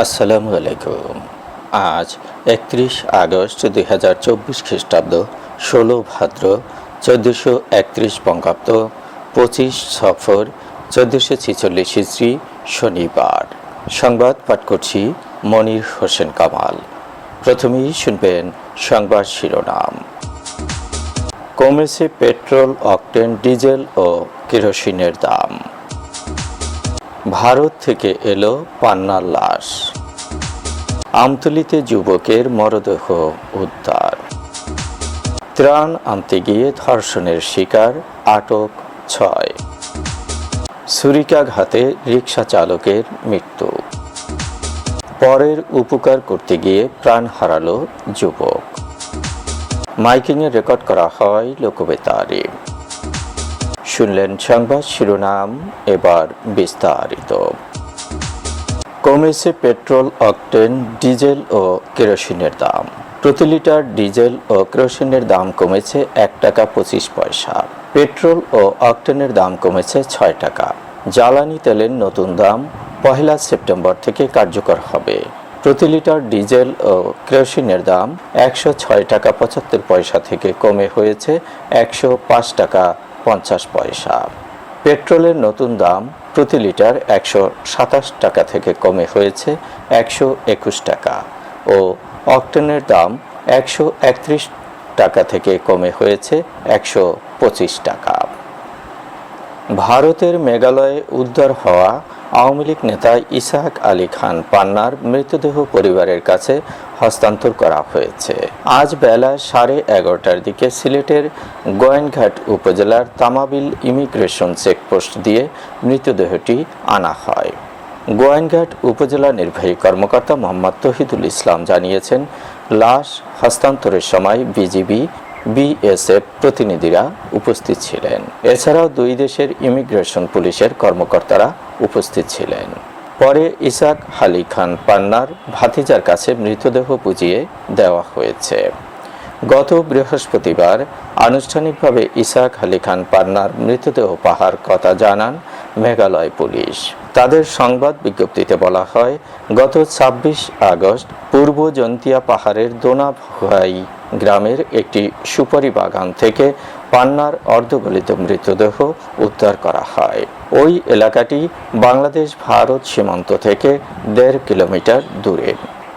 আসসালামু আলাইকুম। আজ একত্রিশ আগস্ট দুই হাজার চব্বিশ খ্রিস্টাব্দ, ষোলো ভাদ্র, চোদ্দোশো একত্রিশ বঙ্গাব্দ, পঁচিশ সফর, চোদ্দোশো ছিচল্লিশ হিজড়ি শনিবার। সংবাদ পাঠ করছি মনির হোসেন কামাল। প্রথমেই শুনবেন সংবাদ শিরোনাম। কমেছে পেট্রোল, অকটেন, ডিজেল ও কেরোসিনের দাম। ভারত থেকে এলো পান্নার লাশ। আমতলিতে যুবকের মরদেহ উদ্ধার। ত্রাণ আনতে গিয়ে ধর্ষণের শিকার আটক ছয়। ছুরিকাঘাতে রিক্সা চালকের মৃত্যু। পরের উপকার করতে গিয়ে প্রাণ হারালো যুবক। মাইকিংয়ে রেকর্ড করা হয় লোকবেতারে। শুনলেন সংবাদ শিরোনাম, এবার বিস্তারিত। কমেছে পেট্রোল, অকটেন, ডিজেল ও কেরোসিনের দাম। প্রতি লিটার ডিজেল ও কেরোসিনের দাম কমেছে এক টাকা পঁচিশ পয়সা। পেট্রোল ও অকটেনের দাম কমেছে ছয় টাকা। জ্বালানি তেলের নতুন দাম পহেলা সেপ্টেম্বর থেকে কার্যকর হবে। প্রতি লিটার ডিজেল ও কেরোসিনের দাম একশো ছয় টাকা পঁচাত্তর পয়সা থেকে কমে হয়েছে একশো পাঁচ টাকা পঞ্চাশ পয়সা। পেট্রোলের নতুন দাম প্রতি লিটার একশো সাতাশ টাকা থেকে কমে হয়েছে একশো একুশ টাকা ও অকটেনের দাম একশো একত্রিশ টাকা থেকে কমে হয়েছে একশো পঁচিশ টাকা। ভারতের মেঘালয়ে উদ্ধার হওয়া আওয়ামী লীগ নেতা ইসাহাক আলী খান পান্নার মৃতদেহ পরিবারের কাছে হস্তান্তর করা হয়েছে। আজ বেলা সাড়ে এগারোটার দিকে সিলেটের গোয়েনঘাট উপজেলার তামাবিল ইমিগ্রেশন চেকপোস্ট দিয়ে মৃতদেহটি আনা হয়। গোয়েনঘাট উপজেলা নির্বাহী কর্মকর্তা মোহাম্মদ তহিদুল ইসলাম জানিয়েছেন, লাশ হস্তান্তরের সময় বিজিবি, বিএসএফ প্রতিনিধিরা উপস্থিত ছিলেন। এছাড়াও দুই দেশের ইমিগ্রেশন পুলিশের কর্মকর্তারা উপস্থিত ছিলেন। পরে ইসাক হালি খান পান্নার ভাতিজার কাছে মৃতদেহ বুঝিয়ে দেওয়া হয়েছে। গত বৃহস্পতিবার আনুষ্ঠানিকভাবে ইসাক আলী খান পান্নার মৃতদেহ পাহার কথা জানান মেঘালয় পুলিশ। তাদের সংবাদ বিজ্ঞপ্তিতে বলা হয়, গত ছাব্বিশ আগস্ট পূর্ব জন্তিয়া পাহাড়ের দোনাভাই গ্রামের একটি সুপারি বাগান থেকে পান্নার অর্ধগলিত মৃতদেহ উদ্ধার করা হয়। ওই এলাকাটি বাংলাদেশ ভারত সীমান্ত থেকে দেড় কিলোমিটার দূরে।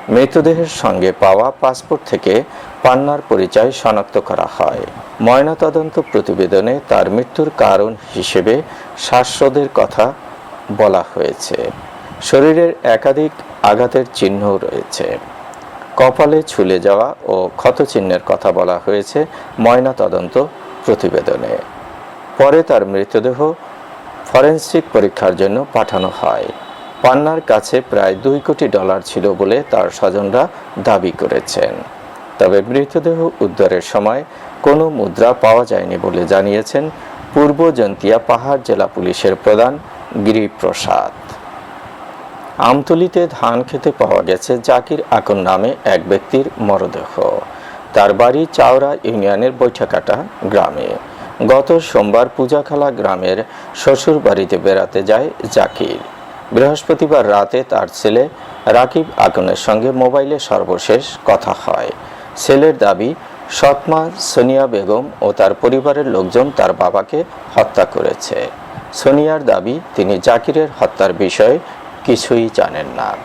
মৃতদেহের সঙ্গে পাওয়া পাসপোর্ট থেকে পান্নার পরিচয় শনাক্ত করা হয়। ময়নাতদন্ত প্রতিবেদনে তার মৃত্যুর কারণ হিসেবে শ্বাসরোধের কথা বলা হয়েছে। শরীরের একাধিক আঘাতের চিহ্ন রয়েছে। কপালে ছুলে যাওয়া ও ক্ষতচিহ্নের কথা বলা হয়েছে ময়নাতদন্ত প্রতিবেদনে। পরে তার মৃতদেহ ফরেনসিক পরীক্ষার জন্য পাঠানো হয়। পান্নার কাছে প্রায় দুই কোটি ডলার ছিল বলে তার স্বজনরা দাবি করেছেন। তবে মৃতদেহ উদ্ধারের সময় কোনো মুদ্রা পাওয়া যায়নি বলে জানিয়েছেন পূর্ব জন্তিয়া পাহাড় জেলা পুলিশের প্রধান গিরিপ্রসাদ। আমতলিতে ধান খেতে পাওয়া গেছে জাকির আকন নামে এক ব্যক্তির মরদেহ। তার বাড়ি চাওড়া ইউনিয়নের বৈঠাকাটা গ্রামে। গত সোমবার পূজাখালা গ্রামের শ্বশুর বাড়িতে বেড়াতে যায় জাকির। বৃহস্পতিবার রাতে তার ছেলে রাকিব আকনের সঙ্গে মোবাইলে সর্বশেষ কথা হয়। ছেলের দাবি, সৎমা, সোনিয়া বেগম ও তার পরিবারের লোকজন তার বাবাকে হত্যা করেছে। সোনিয়ার দাবি, তিনি জাকিরের হত্যার বিষয়ে কিছুই জানেন না।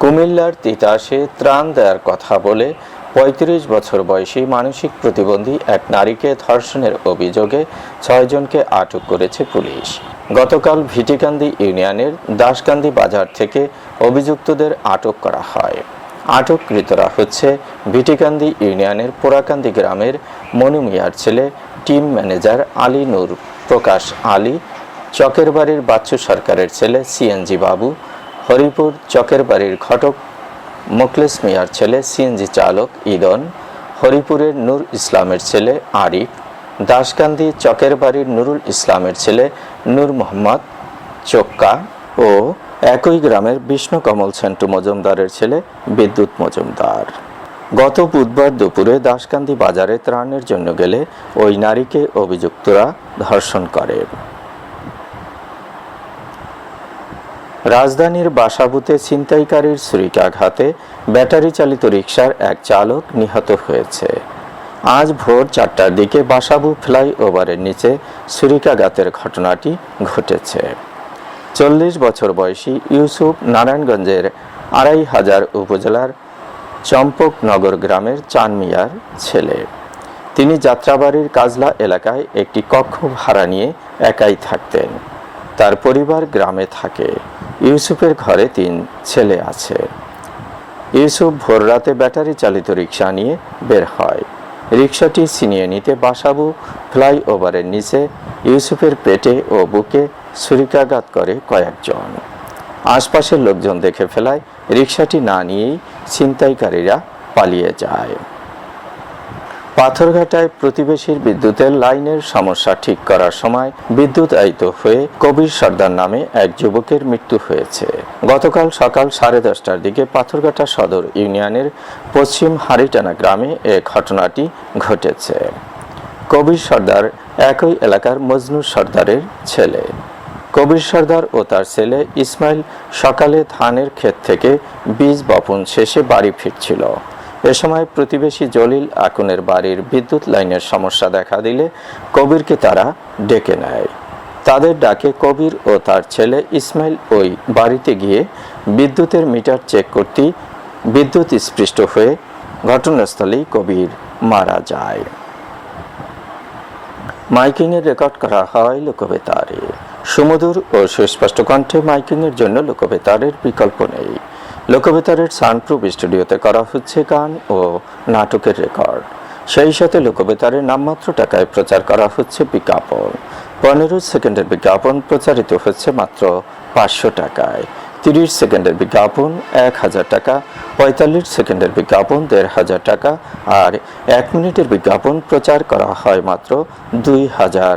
কুমিল্লার তিতাসে ত্রাণ দেওয়ার কথা বলে পঁয়ত্রিশ বছর বয়সী মানসিক প্রতিবন্ধী এক নারীকে ধর্ষণের অভিযোগে ছয়জনকে আটক করেছে পুলিশ। গতকাল ভিটিকান্দি ইউনিয়নের দাসকান্দি বাজার থেকে অভিযুক্তদের আটক করা হয়। আটককৃতরা হচ্ছে ভিটিকান্দি ইউনিয়নের পোড়াকান্দি গ্রামের মনু মিয়ার ছেলে, টিম ম্যানেজার আলী নূর প্রকাশ আলী চকের বাড়ির বাচ্চু সরকারের ছেলে সিএনজি বাবু, হরিপুর চকের বাড়ির ঘটক মোকলেস মিয়ার ছেলে, সিএনজি চালক ইদন, হরিপুরের নূর ইসলামের ছেলে আরিফ, দাসকান্দি চকের বাড়ির নুরুল ইসলামের ছেলে নূর মোহাম্মদ চোক্কা ও একই গ্রামের বিষ্ণু কমল সেন্টু মজুমদারের ছেলে বিদ্যুৎ মজুমদার। গত বুধবার দুপুরে দাসকান্দি বাজারে ত্রাণের জন্য গেলে ওই নারীকে অভিযুক্তরা ধর্ষণ করে। রাজধানীর বাসাবুতে ছিনতাইকারীর ছুরিকাঘাতে ব্যাটারি চালিত রিকশার এক চালক নিহত হয়েছে। আজ ভোর চারটার দিকে বাসাবু ফ্লাইওভারের নিচে ছুরিকাঘাতের ঘটনাটি ঘটেছে। চল্লিশ বছর বয়সী ইউসুফ নারায়ণগঞ্জের আড়াই হাজার উপজেলার চম্পকনগর গ্রামের চানমিয়ার ছেলে। তিনি যাত্রাবাড়ির কাজলা এলাকায় একটি কক্ষ ভাড়া নিয়ে একাই থাকতেন। তার পরিবার গ্রামে থাকে। ইউসুফের ঘরে তিন ছেলে আছে। ইউসুফ ভোররাতে ব্যাটারি চালিত রিক্সা নিয়ে বের হয়। রিক্সাটি ছিনিয়ে নিতে বাসাবু ফ্লাইওভারের নিচে ইউসুফের পেটে ও বুকে ছুরিকাঘাত করে কয়েকজন। আশপাশের লোকজন দেখে ফেলায় রিক্সাটি না নিয়েই ছিনতাইকারীরা পালিয়ে যায়। পাথরঘাটায় প্রতিবেশীর বিদ্যুতের লাইনের সমস্যা ঠিক করার সময় বিদ্যুতায়িত হয়ে কবির সর্দার নামে এক যুবকের মৃত্যু হয়েছে। গতকাল সকাল সাড়ে দশটার দিকে পাথরঘাটা সদর ইউনিয়নের পশ্চিম হারিটানা গ্রামে এ ঘটনাটি ঘটেছে। কবির সর্দার একই এলাকার মজনু সর্দারের ছেলে। কবির সর্দার ও তার ছেলে ইসমাইল সকালে ধানের ক্ষেত থেকে বীজ বপন শেষে বাড়ি ফিরছিল। এ সময় প্রতিবেশী জলিল আকুনের বাড়ির বিদ্যুৎ লাইনের সমস্যা দেখা দিলে কবিরকে তারা ডেকে নেয়। তাদের ডাকে কবির ও তার ছেলে ইসমাইল ওই বাড়িতে গিয়ে বিদ্যুতের মিটার চেক করতে বিদ্যুৎ স্পৃষ্ট হয়ে ঘটনাস্থলেই কবির মারা যায়। মাইকিংয়ের রেকর্ড করা হয় লোকবেতারে। সুমধুর ও সুস্পষ্ট কণ্ঠে মাইকিংয়ের জন্য লোকবেতারের বিকল্প নেই। লোকবেতারের সানপ্রুফ স্টুডিওতে করা হচ্ছে গান ও নাটকের রেকর্ড। সেই সাথে লোকবেতারের নামমাত্র টাকায় প্রচার করা হচ্ছে বিজ্ঞাপন। পনেরো সেকেন্ডের বিজ্ঞাপন প্রচারিত হচ্ছে মাত্র পাঁচশো টাকায়। তিরিশ সেকেন্ডের বিজ্ঞাপন এক হাজার টাকা, পঁয়তাল্লিশ সেকেন্ডের বিজ্ঞাপন দেড় হাজার টাকা, আর এক মিনিটের বিজ্ঞাপন প্রচার করা হয় মাত্র দুই হাজার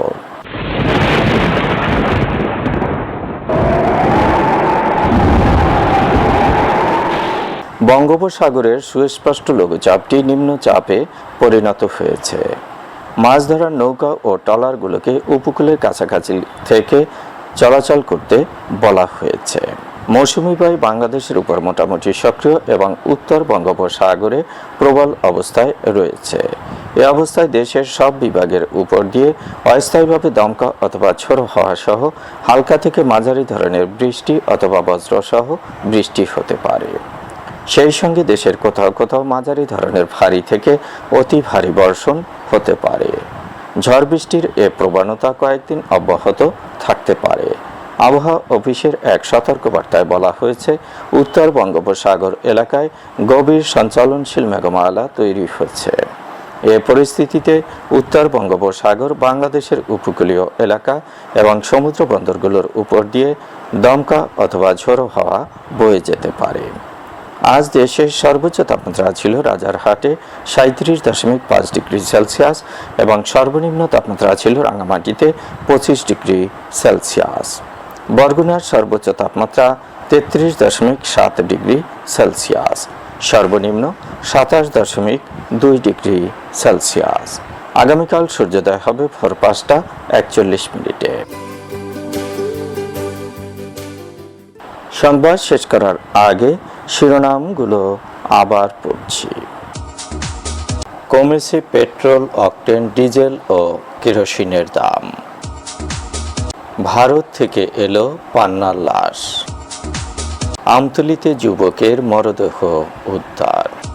বঙ্গোপসাগরের সুস্পষ্ট লঘুচাপটি নিম্নচাপে পরিণত হয়েছে। মাছ ধরার নৌকা ও ট্রলারগুলোকে উপকূলের কাছাকাছি থেকে চলাচল করতে বলা হয়েছে। মৌসুমি বায়ু বাংলাদেশের উপর মোটামুটি সক্রিয় এবং উত্তর বঙ্গোপসাগরে প্রবল অবস্থায় রয়েছে। এ অবস্থায় দেশের সব বিভাগের উপর দিয়ে অস্থায়ীভাবে দমকা অথবা ঝোড়ো হওয়া সহ হালকা থেকে মাঝারি ধরনের বৃষ্টি অথবা বজ্রসহ বৃষ্টি হতে পারে। সেই সঙ্গে দেশের কোথাও কোথাও মাঝারি ধরনের ভারী থেকে অতি ভারী বর্ষণ হতে পারে। ঝড় বৃষ্টির এ প্রবণতা কয়েকদিন অব্যাহত থাকতে পারে। আবহাওয়া অফিসের এক সতর্কবার্তায় বলা হয়েছে, উত্তর বঙ্গোপসাগর এলাকায় গভীর সঞ্চালনশীল মেঘমালা তৈরি হচ্ছে এ পরিস্থিতিতে উত্তর বঙ্গোপসাগর বাংলাদেশের উপকূলীয় এলাকা এবং সমুদ্র বন্দরগুলোর উপর দিয়ে দমকা অথবা ঝোড়ো হাওয়া বয়ে যেতে পারে। আজ দেশের সর্বোচ্চ তাপমাত্রা ছিল রাজারহাটে সাঁত্রিশ দশমিক পাঁচ ডিগ্রি সেলসিয়াস এবং সর্বনিম্ন তাপমাত্রা ছিল রাঙামাটিতে পঁচিশ ডিগ্রি সেলসিয়াস। বরগুনার সর্বোচ্চ তাপমাত্রা তেত্রিশ দশমিক সাত ডিগ্রি সেলসিয়াস। সর্বনিম্ন সাতাশ দশমিক দুই ডিগ্রি সেলসিয়াস। আগামীকাল সূর্যোদয় হবে ভোর পাঁচটা একচল্লিশ মিনিটে। সংবাদ শেষ করার আগে শিরোনামগুলো আবার পড়ছি। কমেছে পেট্রোল, অকটেন, ডিজেল ও কেরোসিনের দাম। ভারত থেকে এলো পান্নার লাশ। আমতলিতে যুবকের মরদেহ উদ্ধার।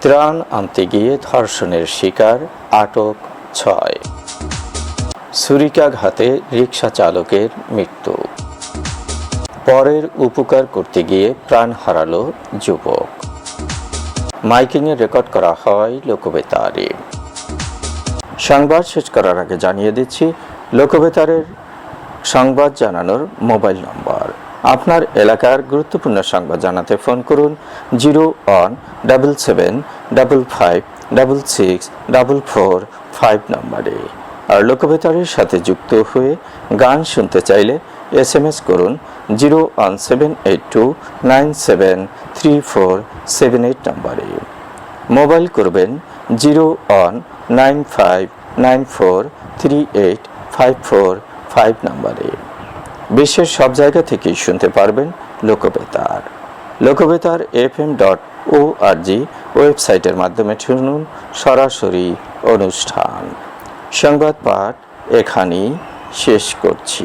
ত্রাণ আনতে গিয়ে ধর্ষণের শিকার, আটক ছয়। ছুরিকাঘাতে রিক্সা চালকের মৃত্যু। পরের উপকার করতে গিয়ে প্রাণ হারালো যুবক। মাইকিংয়ে রেকর্ড করা হয় লোকবেতারে। সংবাদ শেষ করার আগে জানিয়ে দিচ্ছি, লোকবেতারের সংবাদ জানানোর মোবাইল নম্বর। আপনার এলাকার গুরুত্বপূর্ণ সংবাদ জানাতে ফোন করুন zero one double seven double five double six double four five নম্বরে। আর লোকবেতারের সাথে যুক্ত হয়ে গান শুনতে চাইলে এস এম এস করুন zero one seven eight two nine seven three four seven eight নম্বরে। মোবাইল করবেন zero one nine five nine four three eight five four five নম্বরে। বিশ্বের সব জায়গা থেকেই শুনতে পারবেন Lokbetar. Lokbetar F M dot O R G ওয়েবসাইটের মাধ্যমে শুনুন সরাসরি অনুষ্ঠান। সংবাদ পাঠ এখানেই শেষ করছি।